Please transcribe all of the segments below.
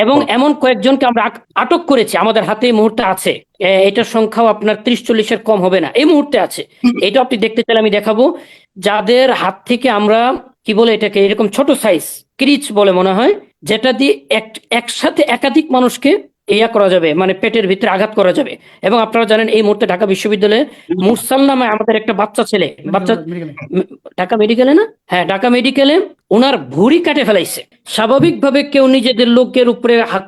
এবং এমন কয়েকজনকে আমরা আটক করেছি আমাদের হাতে এই মুহূর্তে আছে। এটার সংখ্যাও আপনার ত্রিশ চল্লিশের কম হবে না। এই মুহূর্তে আছে। এটা আপনি দেখতে চাইলে আমি দেখাবো। যাদের হাত থেকে আমরা কি বলে এটাকে এরকম ছোট সাইজ ক্রিচ বলে মনে হয় যেটা দিয়ে এক- একসাথে একাধিক মানুষকে ইয়া করা যাবে মানে পেটের ভিতরে আঘাত করা যাবে। এবং আপনারা জানেন এই মুহূর্তে ঢাকা বিশ্ববিদ্যালয়ে মুরসাল নামে আমাদের একটা বাচ্চা ছেলে বাচ্চা ঢাকা মেডিকেলে না? হ্যাঁ ঢাকা মেডিকেলে ওনার ভুঁড়ি কাটে ফেলাইছে। স্বাভাবিকভাবে কেউ নিজেদের লোকের উপরে হাত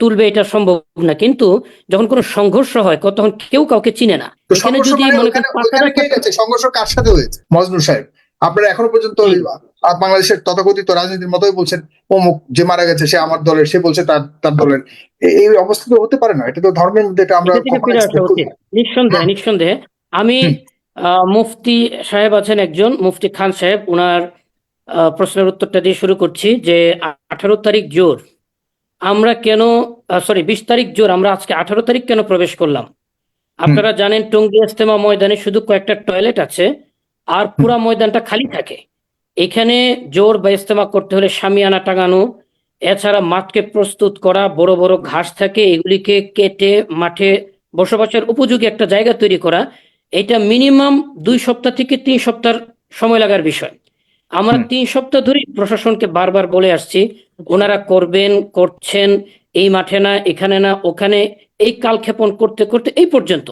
তুলবে এটা সম্ভব না। কিন্তু যখন কোনো সংঘর্ষ হয় তখন কেউ কাউকে চিনে না। এখানে সংঘর্ষ যদি মানে করেন সংঘর্ষ কার সাথে হয়েছে? মজনু সাহেব আপনারা এখনও পর্যন্ত বাংলাদেশের তথাকথিত রাজনীতির মতোই বলছেন অমুক যে মারা গেছে সে আমার দলের সে বলছে তার তার দলের। এই অবস্থা তো হতে পারে না এটা তো ধর্মের মধ্যে এটা আমরা এটা থেকে কখনো ফিরে আসা expect করি উচিত না। নিঃসন্দেহে নিঃসন্দেহে আমি মুফতি সাহেব আছেন একজন মুফতি খান সাহেব ওনার প্রশ্নের উত্তরটা দিয়ে শুরু করছি যে আঠারো তারিখ জোর। আমরা কেন সরি বিশ তারিখ জোর আমরা আজকে আঠারো তারিখ কেন প্রবেশ করলাম? আপনারা জানেন টঙ্গী ইস্তেমা ময়দানে শুধু কয়েকটা টয়লেট আছে আর পুরা ময়দানটা খালি থাকে। এখানে জোর বা ইস্তেমা করতে হলে সামিয়ানা টাঙানো এছাড়া মাঠকে প্রস্তুত করা বড় বড় ঘাস থাকে এগুলিকে কেটে মাঠে বসবাসের উপযোগী একটা জায়গা তৈরি করা এটা মিনিমাম দুই সপ্তাহ থেকে তিন সপ্তাহ সময় লাগার বিষয়। আমরা তিন সপ্তাহ ধরে প্রশাসনকে বারবার বলে আসছি ওনারা করবেন করছেন এই মাঠে না এখানে না ওখানে এই কালক্ষেপণ করতে করতে এই পর্যন্ত।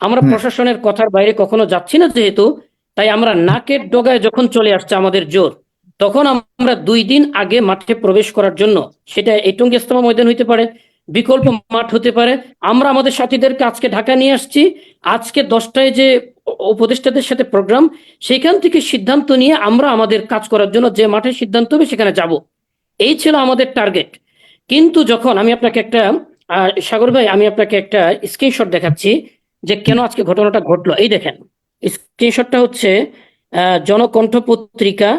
আমরা প্রশাসনের কথার বাইরে কখনো যাচ্ছি না যেহেতু তাই আমরা নাকের ডগায় যখন চলে আসছে আমাদের জোর তখন আমরা দুই দিন আগে মাঠে প্রবেশ করার জন্য, সেটা এই টঙ্গী ইস্তেমা ময়দান হইতে পারে, বিকল্প মাঠ হতে পারে, আমরা আমাদের সাথীদেরকে আজকে ঢাকা নিয়ে আসছি, আজকে দশটায় যে উপদেষ্টাদের সাথে প্রোগ্রাম, সেখান থেকে সিদ্ধান্ত নিয়ে আমরা আমাদের কাজ করার জন্য যে মাঠে সিদ্ধান্ত হবে সেখানে যাব। এই ছিল আমাদের টার্গেট। কিন্তু যখন আমি আপনাকে একটা সাগর ভাই, আমি আপনাকে একটা স্ক্রিনশট দেখাচ্ছি যে কেন আজকে ঘটনাটা ঘটলো। এই দেখেন। স্ক্রিনশটটা হচ্ছে জনকণ্ঠ পত্রিকা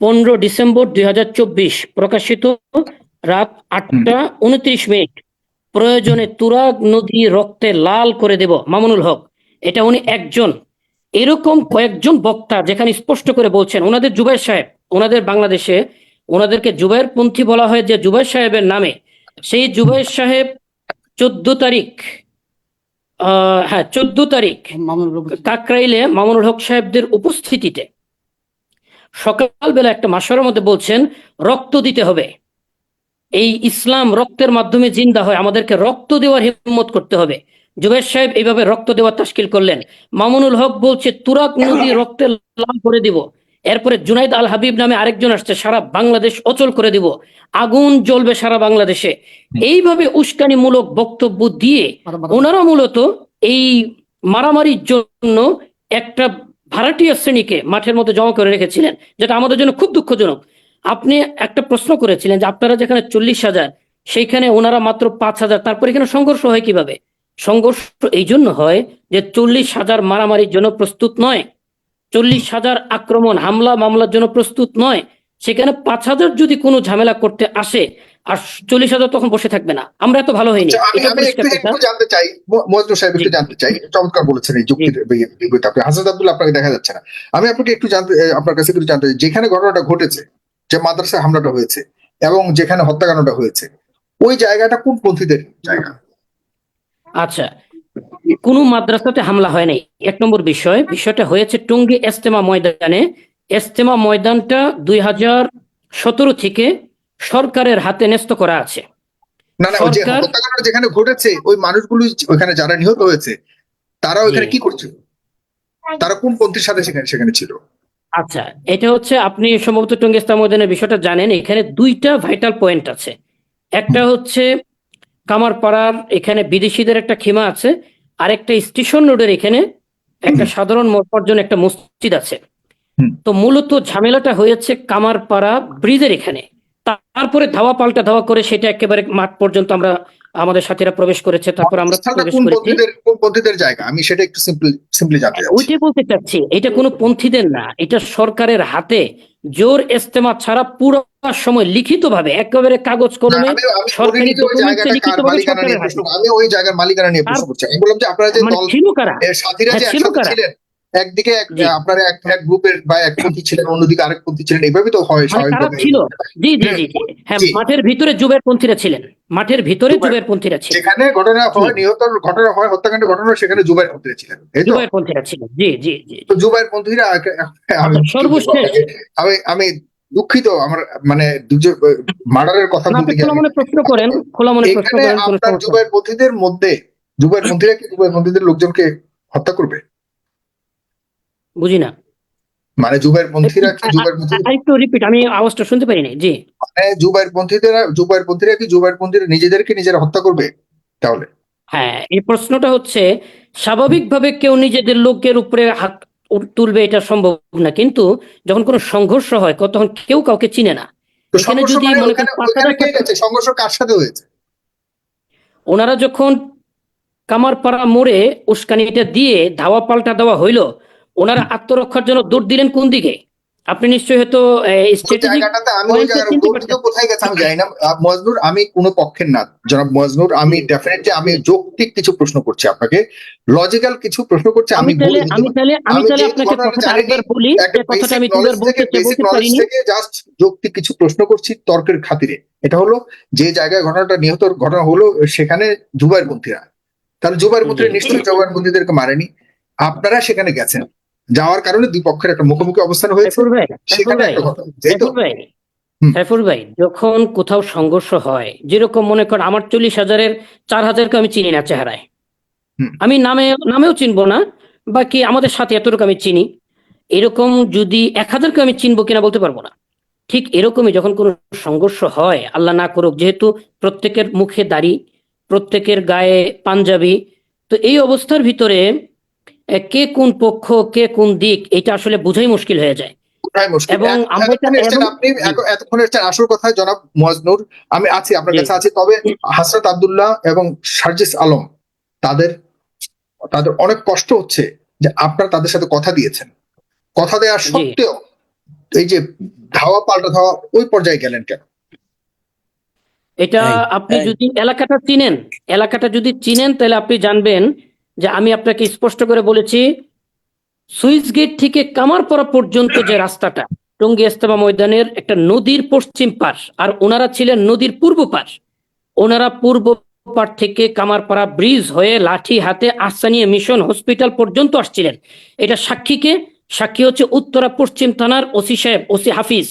পনেরো ডিসেম্বর দুই হাজার চব্বিশ প্রকাশিত রাত আটটা উনত্রিশ মিনিট। প্রয়োজনে তুরাগ নদী রক্তে লাল করে দেব মামুনুল হক। এটা উনি একজন। এরকম কয়েকজন বক্তা যেখানে স্পষ্ট করে বলছেন ওনাদের জুবাইর সাহেব ওনাদের বাংলাদেশে ওনাদেরকে জুবাইর পন্থী বলা হয় যে জুবাইর সাহেবের নামে। সেই জুবাইর সাহেব চোদ্দ তারিখ হ্যাঁ চোদ্দ তারিখ কাকরাইলে মামুনুল হক সাহেবদের উপস্থিতিতে সকালবেলা একটা মাসের মধ্যে বলছেন রক্ত দিতে হবে। এই ইসলাম রক্তের মাধ্যমে জিন্দা হয় আমাদেরকে রক্ত দেওয়ার হিম্মত করতে হবে। জুবের সাহেব এইভাবে রক্ত দেওয়ার তাস্কিল করলেন। মামুনুল হক বলছে তুরাক নদী রক্তে লাল করে দিব। এরপরে জুনাইদ আল হাবিব নামে আরেকজন আসছে সারা বাংলাদেশ অচল করে দিব আগুন জ্বলবে সারা বাংলাদেশে। এইভাবে উস্কানিমূলক বক্তব্য দিয়ে ওনারা মূলত এই মারামারির জন্য একটা ভাড়াটিয়া শ্রেণীকে মাঠের মধ্যে জমা করে রেখেছিলেন যেটা আমাদের জন্য খুব দুঃখজনক। আপনি একটা প্রশ্ন করেছিলেন যে আপনারা যেখানে চল্লিশ হাজার সেইখানে ওনারা মাত্র পাঁচ হাজার তারপর এখানে সংঘর্ষ হয় কীভাবে? সংঘর্ষ এই জন্য হয় যে চল্লিশ হাজার মারামারির জন্য প্রস্তুত নয়। চল্লিশ হাজার আক্রমণ হামলা মামলার জন্য প্রস্তুত নয়। সেখানে পাঁচ হাজার যদি কোনো ঝামেলা করতে আসে আর চল্লিশ হাজার তখন বসে থাকবে না। আমরা এত ভালো হয়নি আচ্ছা, জানতে চাই মজনু সাহেব একটু জানতে চাই চমৎকার বলেছেন এই যুক্তির আপনি হাসান আব্দুল আপনাকে দেখা যাচ্ছে না। আমি আপনাকে একটু জানতে আপনার কাছে একটু জানতে চাই যেখানে ঘটনাটা ঘটেছে যে মাদ্রাসায় হামলাটা হয়েছে এবং যেখানে হত্যাকাণ্ডটা হয়েছে ওই জায়গাটা কোন পন্থীদের জায়গা? আচ্ছা কোনো মাদ্রাসাতে হামলা হয় নাই। এক নম্বর বিষয় বিষয়টা হয়েছে টঙ্গী এস্তেমা ময়দানে। এস্তেমা ময়দানটা দুই হাজার সতেরো থেকে সরকারের হাতে ন্যস্ত করা আছে। না না যে হত্যাকাণ্ড যেখানে ঘটেছে ওই মানুষগুলো ওখানে যারা নিহত হয়েছে তারা ওখানে কি করছিল? তারা কোন পন্থীর সাথে সেখানে সেখানে ছিল? আচ্ছা এটা হচ্ছে আপনি সম্ভবত টঙ্গী ইস্তেমা ময়দানের বিষয়টা জানেন এখানে দুইটা ভাইটাল পয়েন্ট আছে। একটা হচ্ছে কামারপাড়ার এখানে বিদেশিদের একটা খিমা আছে। আর একটা স্টেশন রোডের এখানে একটা সাধারণ মর্যার একটা মসজিদ আছে। তো মূলত ঝামেলাটা হয়েছে কামারপাড়া ব্রিজের এখানে। তারপরে ধাওয়া পাল্টা ধাওয়া করে সেটা একেবারে মাঠ পর্যন্ত আমরা আমাদের সাথীরা প্রবেশ করেছে তারপর আমরা প্রবেশ করেছি। পন্থীদের কোন পন্থীদের জায়গা? আমি সেটা একটু সিম্পল সিম্পলি জানতে চাচ্ছি। ওইটাই বলতে চাচ্ছি এটা কোনো পন্থীদের না এটা সরকারের হাতে। জোর ইস্তেমা ছাড়া পুরো সময় লিখিত ভাবে একেবারে কাগজ কলমে সরকারি যে লিখিতভাবে নিয়ে সরকারের হাতে। আমি ওই জায়গার মালিকানা নিয়ে প্রশ্ন করছি। আমি বললাম যে আপনারা যে মানে দল ছিল কারা? সাথীরা যে হ্যাঁ, একসাথে? ছিলেন একদিকে এক জি। এক এক গ্রুপের বা এক পন্থী ছিলেন অন্যদিকে আরেক পন্থী ছিলেন এইভাবে তো হয় মানে ছিল। জি জি জি। হ্যাঁ মাঠের ভিতরে জুবের পন্থীরা ছিলেন। মাঠের ভিতরে জুবের- জুবের পন্থীরা ছিলেন। যেখানে ঘটনা হয় নিহত ঘটনা হয় হত্যাকাণ্ডের ঘটনা সেখানে জুবাইর পন্থীরা ছিলেন জুবের পন্থীরা ছিলেন। জি জি জি। তো জুবাইর পন্থীরা আচ্ছা, সর্বশেষ- আমি আমি দুঃখিত আমার মানে দুজন মার্ডারের কথা বলতে মনে প্রশ্ন করেন খোলা মনে প্রশ্ন করেন আপনার নেই। মধ্যে জুবাইর পন্থীরা কি জুবাইর পন্থীদের লোকজনকে হত্যা করবে? বুঝি না মানে জুবাইর পন্থীরা কি জুবাইর পন্থী আরেকটু রিপিট আমি আওয়াজটা শুনতে পারিনি জি। মানে জুবাইর পন্থীরা জুবাইর পন্থীরা কি জুবাইর পন্থীরা নিজেদেরকে নিজেরা হত্যা করবে তাহলে? হ্যাঁ এই প্রশ্নটা হচ্ছে স্বাভাবিকভাবে কেউ নিজেদের লোকের উপরে তুলবে এটা সম্ভব না। কিন্তু যখন কোনো সংঘর্ষ হয় তখন কেউ কাউকে চিনে না। এখানে যদি মানে করেন ওখানে কে পাতাটা- গেছে? সংঘর্ষ কার সাথে হয়েছে? ওনারা যখন কামারপাড়া মোড়ে উস্কানিটা দিয়ে ধাওয়া পাল্টা দেওয়া হইল ওনারা আত্মরক্ষার জন্য দৌড় দিলেন কোন দিকে? আপনি নিশ্চয়ই হয়তো জায়গাটাতে আমি ওই জায়গার কোথায় গেছে আমি জানি না। মজনুর আমি কোনো পক্ষের না। জনাব মজনুর আমি ডেফিনেটলি আমি যৌক্তিক কিছু প্রশ্ন করছি আপনাকে। লজিক্যাল কিছু প্রশ্ন করছি আমি তাহলে আমি তাহলে আমি তাহলে আপনাকে কথাটা আরেকবার বলি যে কথাটা আমি দুবার বলতে বলতে পারিনি থেকে জাস্ট যৌক্তিক কিছু প্রশ্ন করছি তর্কের খাতিরে। এটা হলো যে জায়গায় ঘটনাটা নিহত ঘটনা হলো সেখানে জুবাইর পন্থীরা তাহলে জুবাইর পন্থীরা। নিশ্চয়ই জুবাইর পন্থীদেরকে মারেনি। আপনারা সেখানে গেছেন। যাওয়ার কারণে দুই পক্ষের একটা মুখোমুখি অবস্থান হয়েছে। ভাই যখন কোথাও সংঘর্ষ হয় যেরকম মনে করেন আমার চল্লিশ হাজারের চার হাজারকে আমি চিনি না চেহারায়। আমি নামে নামেও চিনবো না বাকি আমাদের সাথে এতটুকু আমি চিনি। এরকম যদি এক হাজারকে আমি চিনবো কিনা বলতে পারব না। ঠিক এরকমই যখন কোনো সংঘর্ষ হয় আল্লাহ না করুক যেহেতু প্রত্যেকের মুখে দাড়ি প্রত্যেকের গায়ে পাঞ্জাবি তো এই অবস্থার ভিতরে কে কোন পক্ষ কে কোন দিক এটা আসলে বোঝাই মুশকিল হয়ে যায়। এবং এতক্ষণ এটা- আপনি এতক্ষণ এসছেন আসল কথায় জনাব মজনুর। আমি আছি আপনার কাছে আছি তবে হাসরত আব্দুল্লাহ এবং সার্জিস আলম তাদের তাদের অনেক কষ্ট হচ্ছে যে আপনারা তাদের সাথে কথা দিয়েছেন। কথা দেওয়ার সত্ত্বেও এই যে ধাওয়া পাল্টা ধাওয়া ওই পর্যায়ে গেলেন কেন? এটা আপনি যদি এলাকাটা চিনেন এলাকাটা যদি চিনেন তাহলে আপনি জানবেন যে আমি আপনাকে স্পষ্ট করে বলেছি সুইচ গেট থেকে কামারপাড়া পর্যন্ত যে রাস্তাটা, টঙ্গী ইস্তেমা ময়দানের একটা নদীর পশ্চিম পাশ আর ওনারা ছিলেন নদীর পূর্ব পাশ ওনারা পূর্ব পার থেকে কামারপাড়া ব্রিজ হয়ে লাঠি হাতে আসানিয়া মিশন হসপিটাল পর্যন্ত আসছিলেন। এটা সাক্ষীকে, সাক্ষী হচ্ছে উত্তরা পশ্চিম থানার ওসি সাহেব, ওসি হাফিজ।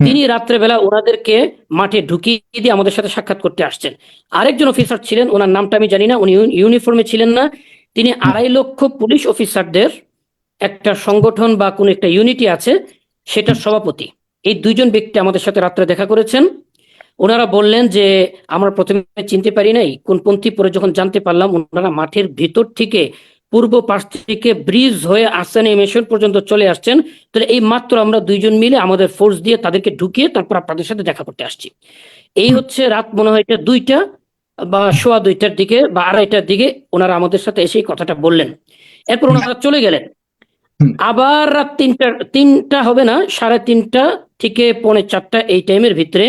তিনি রাত্রেবেলা ওনাদেরকে মাঠে ঢুকিয়ে দিয়ে আমাদের সাথে সাক্ষাৎ করতে আসছেন। আরেকজন অফিসার ছিলেন ওনার নামটা আমি জানি না উনি ইউনিফর্মে ছিলেন না। তিনি আড়াই লক্ষ পুলিশ অফিসারদের একটা সংগঠন বা কোন একটা ইউনিটি আছে সেটার সভাপতি। এই দুইজন ব্যক্তি আমাদের সাথে রাত্রে দেখা করেছেন। ওনারা বললেন যে আমরা প্রথমে চিনতে পারি নাই কোন পন্থী পরে যখন জানতে পারলাম ওনারা মাঠের ভিতর থেকে পূর্ব পাশ থেকে ব্রিজ হয়ে আসানি মিশন পর্যন্ত চলে আসছেন। তাহলে এই মাত্র আমরা দুইজন মিলে আমাদের ফোর্স দিয়ে তাদেরকে ঢুকিয়ে তারপর আপনাদের সাথে দেখা করতে আসছি। এই হচ্ছে রাত মনে হয় এটা দুইটা বা সোয়া দুইটার দিকে বা আড়াইটার দিকে ওনারা আমাদের সাথে এসে কথাটা বললেন। এরপর ওনারা চলে গেলেন। আবার রাত তিনটা তিনটা হবে না সাড়ে তিনটা থেকে পৌনে চারটা এই টাইমের ভিতরে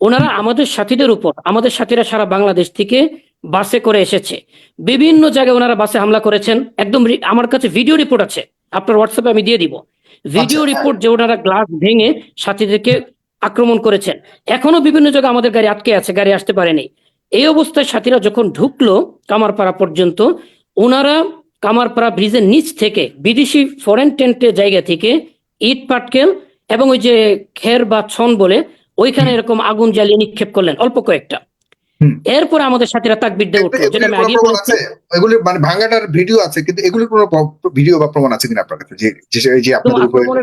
ওনারা আমাদের সাথীদের উপর আমাদের সাথীরা সারা বাংলাদেশ থেকে বাসে করে এসেছে। বিভিন্ন জায়গায় ওনারা বাসে হামলা করেছেন। একদম আমার কাছে ভিডিও রিপোর্ট আছে। আপনার হোয়াটসঅ্যাপে আমি দিয়ে দিব। ভিডিও আচ্ছা, রিপোর্ট যে ওনারা গ্লাস ভেঙে সাথীদেরকে আক্রমণ করেছেন। এখনও বিভিন্ন জায়গায় আমাদের গাড়ি আটকে আছে গাড়ি আসতে পারেনি। এই অবস্থায় সাথীরা যখন ঢুকলো কামারপাড়া পর্যন্ত ওনারা কামারপাড়া ব্রিজের নিচ থেকে বিদেশি ফরেন টেন্টের জায়গা থেকে ইট পাটকেল এবং ওই যে খের বা ছন বলে ওইখানে এরকম আগুন জ্বালিয়ে নিক্ষেপ করলেন। অল্প কয়েকটা। এরপরে আমাদের সাথীরা তাকবির দিয়ে উঠল যেটা আমি আগে বলেছি। আছে? মানে ভাঙাটার ভিডিও আছে কিন্তু এগুলির কোনো ভিডিও বা প্রমাণ আছে কিনা আপনার কাছে? যে যে- আপনাদের উপরে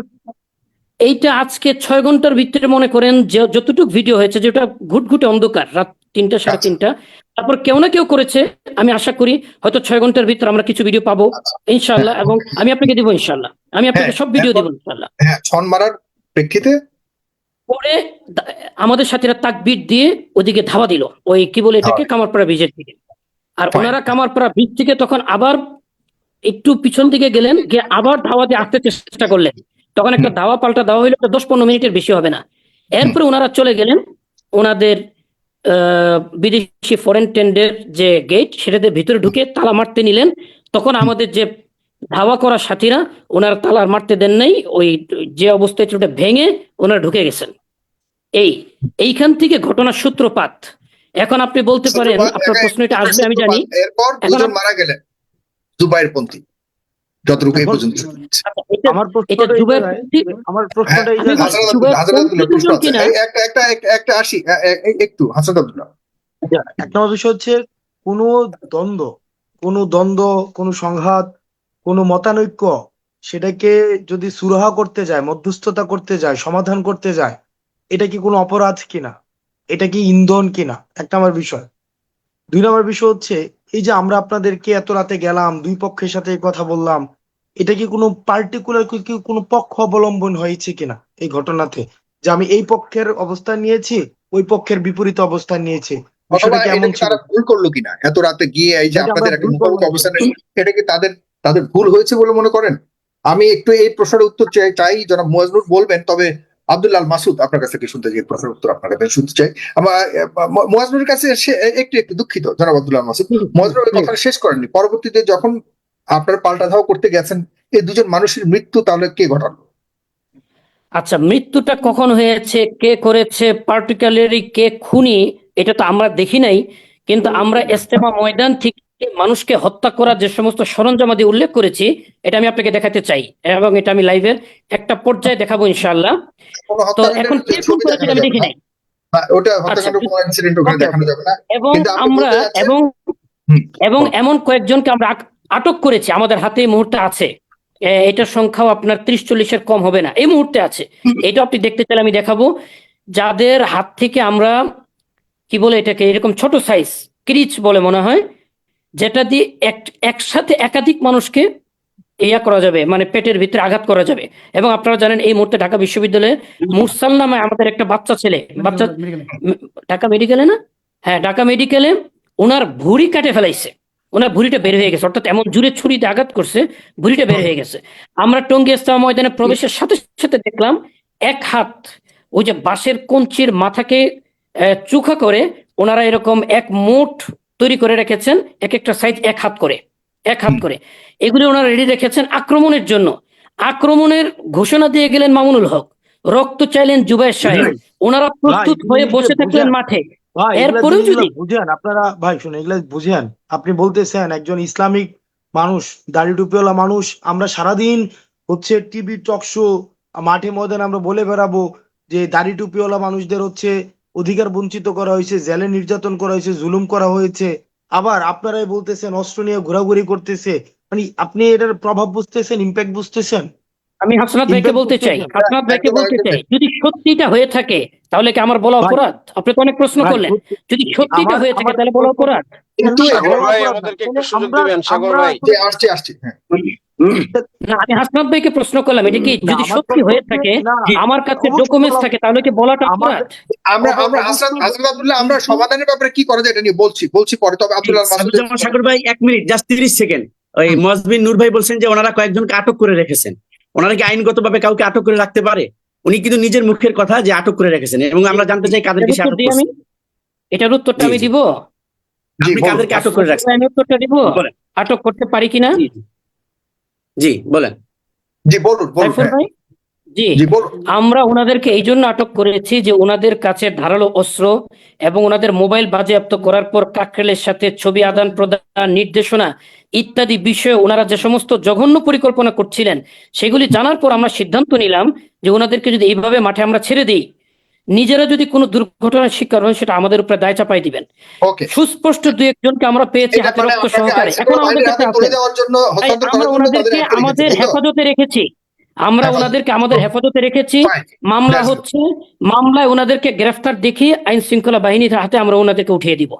এইটা আজকে ছয় ঘণ্টার ভিতরে মনে করেন যে যতটুকু ভিডিও হয়েছে যেটা ঘুটঘুটে অন্ধকার রাত তিনটা সাড়ে আচ্ছা। তিনটা। তারপর কেউ না কেউ করেছে আমি আশা করি হয়তো ছয় ঘণ্টার ভিতরে আমরা কিছু ভিডিও পাবো ইনশাল্লাহ এবং আমি আপনাকে দিব ইনশাল্লাহ আমি আপনাকে হ্যাঁ, সব ভিডিও দিব ইনশাল্লাহ হ্যাঁ ছন মারার প্রেক্ষিতে পরে আমাদের সাথীরা তাকবির দিয়ে ওদিকে ধাওয়া দিল। ওই কি বলে এটাকে? কামারপাড়া ব্রিজের দিকে। আর ওনারা কামারপাড়া ব্রিজ থেকে তখন আবার একটু পিছন দিকে গেলেন গিয়ে আবার ধাওয়া দিয়ে আসতে চেষ্টা করলেন। তখন একটা ধাওয়া পাল্টা দেওয়া হইল দশ পনেরো মিনিটের বেশি হবে না। এরপরে ওনারা চলে গেলেন ওনাদের আহ, বিদেশি ফরেন টেন্ডের যে গেট সেটাতে ভিতরে ঢুকে তালা মারতে নিলেন। তখন আমাদের যে ধাওয়া করা সাথীরা ওনার তালার মারতে দেন নাই ওই যে অবস্থায় ছিল ভেঙে ওনারা ঢুকে গেছেন। এই এইখান থেকে ঘটনার সূত্রপাত। এখন আপনি বলতে পারেন আপনার প্রশ্ন এটা আসবে আমি জানি। এরপর দুজন মারা গেলেন জুবাইর পন্থী। যতটুকু এই পর্যন্ত আচ্ছা, আমার প্রশ্নটা আমার প্রশ্নটা? এই একটা একটা একটা একটা আসি এ- এ- এ- একটু হাসান আব্দুল্লাহ। এক নম্বর বিষয় হচ্ছে কোনো দ্বন্দ্ব কোনো দ্বন্দ্ব কোনো সংঘাত কোনো মতানৈক্য সেটাকে যদি সুরাহা করতে যায় মধ্যস্থতা করতে যায় সমাধান করতে যায় এটা কি কোনো অপরাধ কিনা? এটা কি ইন্ধন কিনা? এক নম্বর বিষয়। দুই নম্বর বিষয় হচ্ছে এই যে আমরা আপনাদেরকে এত রাতে গেলাম দুই পক্ষের সাথে কথা বললাম এটা কি কোনো পার্টিকুলার কি কোনো পক্ষ অবলম্বন হয়েছে কিনা এই ঘটনাতে? যে আমি এই পক্ষের অবস্থান নিয়েছি ওই পক্ষের বিপরীত অবস্থান নিয়েছি। বিষয়টা কেমন ছিল? ভুল করল কিনা? এত রাতে গিয়ে এই যে আপনাদের একটা অবস্থানে এটা কি তাদের তাদের ভুল হয়েছে বলে মনে করেন? আমি একটু এই প্রশ্নের উত্তর চাই চাই জনাব মুয়াজনুর বলবেন তবে আব্দুল্লাহ মাসুদ আপনার কাছে একটু শুনতে চাই প্রশ্নের উত্তর আপনার কাছে শুনতে চাই। আমার মুয়াজনুরের কাছে একটু একটু দুঃখিত জনাব আব্দুল্লাহ মাসুদ। ওই কথাটা শেষ করেননি। পরবর্তীতে যখন আপনার পাল্টা ধাওয়া করতে গেছেন এই দুজন মানুষের মৃত্যু তাহলে কে ঘটালো? আচ্ছা মৃত্যুটা কখন হয়েছে কে করেছে পার্টিকুলারলি কে খুনি এটা তো আমরা দেখি নাই। কিন্তু আমরা ইস্তেমা ময়দান থেকে মানুষকে হত্যা করার যে সমস্ত সরঞ্জামাদি উল্লেখ করেছি এটা আমি আপনাকে দেখাতে চাই। এবং এটা আমি লাইভের একটা পর্যায়ে দেখাবো ইনশাআল্লাহ। তো এখন কে ছবি আমি দেখি নাই। ওটা হত্যাকাণ্ড আচ্ছা, কোনো ইনসিডেন্ট ওখানে দেখানো যাবে না। এবং আমরা এবং এবং এমন কয়েকজনকে আমরা আটক করেছি আমাদের হাতে এই মুহূর্তে আছে। এটার সংখ্যাও আপনার ত্রিশ চল্লিশের কম হবে না। এই মুহূর্তে আছে। এটা আপনি দেখতে চাইলে আমি দেখাবো। যাদের হাত থেকে আমরা কি বলে এটাকে? এরকম ছোট সাইজ ক্রিচ বলে মনে হয় যেটা দিয়ে এক- একসাথে একাধিক মানুষকে ইয়া করা যাবে মানে পেটের ভিতরে আঘাত করা যাবে। এবং আপনারা জানেন এই মুহূর্তে ঢাকা বিশ্ববিদ্যালয়ে মুরসাল নামে আমাদের একটা বাচ্চা ছেলে বাচ্চা ঢাকা মেডিকেলে না? হ্যাঁ ঢাকা মেডিকেলে ওনার ভুঁড়ি কাটে ফেলাইছে। ওনার ভুঁড়িটা বের হয়ে গেছে অর্থাৎ এমন জুড়ে ছুরিতে আঘাত করছে ভুঁড়িটা বের হয়ে গেছে। আমরা টঙ্গী ইস্তামা ময়দানে প্রবেশের সাথে সাথে দেখলাম এক হাত ওই যে বাঁশের কঞ্চির মাথাকে চোখা করে ওনারা এরকম এক মুঠ তৈরি করে রেখেছেন এক একটা সাইজ এক হাত করে এক হাত করে। এগুলি ওনারা রেডি রেখেছেন আক্রমণের জন্য। আক্রমণের ঘোষণা দিয়ে গেলেন মামুনুল হক। রক্ত চাইলেন জুবাইর সাহেব। ওনারা প্রস্তুত হয়ে বসে থাকলেন মাঠে। এরপরেও যদি- বুঝেন। আপনারা ভাই শুনে এগুলা বুঝেন। আপনি বলতেছেন একজন ইসলামিক মানুষ দাড়ি টুপিওয়ালা মানুষ আমরা সারাদিন হচ্ছে টিভি টক শো মাঠে ময়দানে আমরা বলে বেড়াবো যে দাড়ি টুপিওয়ালা মানুষদের হচ্ছে অধিকার বঞ্চিত করা হয়েছে জেলে নির্যাতন করা হয়েছে জুলুম করা হয়েছে। আবার আপনারাই বলতেছেন অস্ত্র নিয়ে ঘোরাঘুরি করতেছে। মানে আপনি এটার প্রভাব বুঝতেছেন ইম্প্যাক্ট বুঝতেছেন? আমি হাসনাত ভাইকে বলতে চাই। হাসনাত ভাইকে বলতে চাই যদি সত্যিটা হয়ে থাকে তাহলে কি আমার বলা অপরাধ? আপনি তো অনেক প্রশ্ন করলেন। যদি সত্যিটা হয়ে থাকে তাহলে বলা অপরাধ? কিন্তু সাগর ভাই আমাদেরকে একটু সুযোগ দিবেন সাগর ভাই। যে আসছে আসছে হ্যাঁ। না আমি হাসনাত ভাইকে প্রশ্ন করলাম এটা কি যদি সত্যি হয়ে থাকে আমার কাছে ডকুমেন্টস থাকে তাহলে কি বলাটা আমার- অপরাধ আমরা অবশ্যই। হাসরাত আব্দুল্লাহ আমরা সমাধানের ব্যাপারে কি করা যায় এটা নিয়ে বলছি বলছি পরে তবে আব্দুল্লাহ আল মাসুদ সাগর ভাই এক মিনিট জাস্ট তিরিশ সেকেন্ড ওই মজবিন নূর ভাই বলছেন যে ওনারা কয়েকজনকে আটক করে রেখেছেন। ওনারা কি আইনগতভাবে কাউকে আটক করে রাখতে পারে? উনি কিন্তু নিজের মুখের কথা যে আটক করে রেখেছেন এবং আমরা জানতে চাই কাদেরকে এটার আটক দিই আমি? এটার উত্তরটা আমি। দিব? আপনি কাদেরকে আটক করে রাখছেন? আমি উত্তরটা দিব? আটক করতে পারি কিনা? জি, বলেন। জি বলুন বলুন হ্যাঁ। ভাই জি। জি আমরা ওনাদেরকে এই জন্য আটক করেছি যে ওনাদের কাছে ধারালো অস্ত্র এবং ওনাদের মোবাইল বাজেয়াপ্ত করার পর কাকরেলের সাথে ছবি আদান প্রদান নির্দেশনা ইত্যাদি বিষয়ে ওনারা যে সমস্ত জঘন্য পরিকল্পনা করছিলেন সেগুলি জানার পর আমরা সিদ্ধান্ত নিলাম যে ওনাদেরকে যদি এইভাবে মাঠে আমরা ছেড়ে দিই নিজেরা যদি কোনো দুর্ঘটনার শিকার হয় সেটা আমাদের উপরে দায় চাপাই দিবেন। সুস্পষ্ট দু একজনকে আমরা পেয়েছি হাতে রক্ত সহকারে। এখন আমাদের কাছে আছে। তাই আমরা ওনাদেরকে আমাদের? হেফাজতে রেখেছি। আমরা ওনাদেরকে আমাদের হেফাজতে রেখেছি। মামলা হচ্ছে মামলায় ওনাদেরকে গ্রেফতার দেখিয়ে আইন শৃঙ্খলা বাহিনীর হাতে আমরা ওনাদেরকে উঠিয়ে দিব।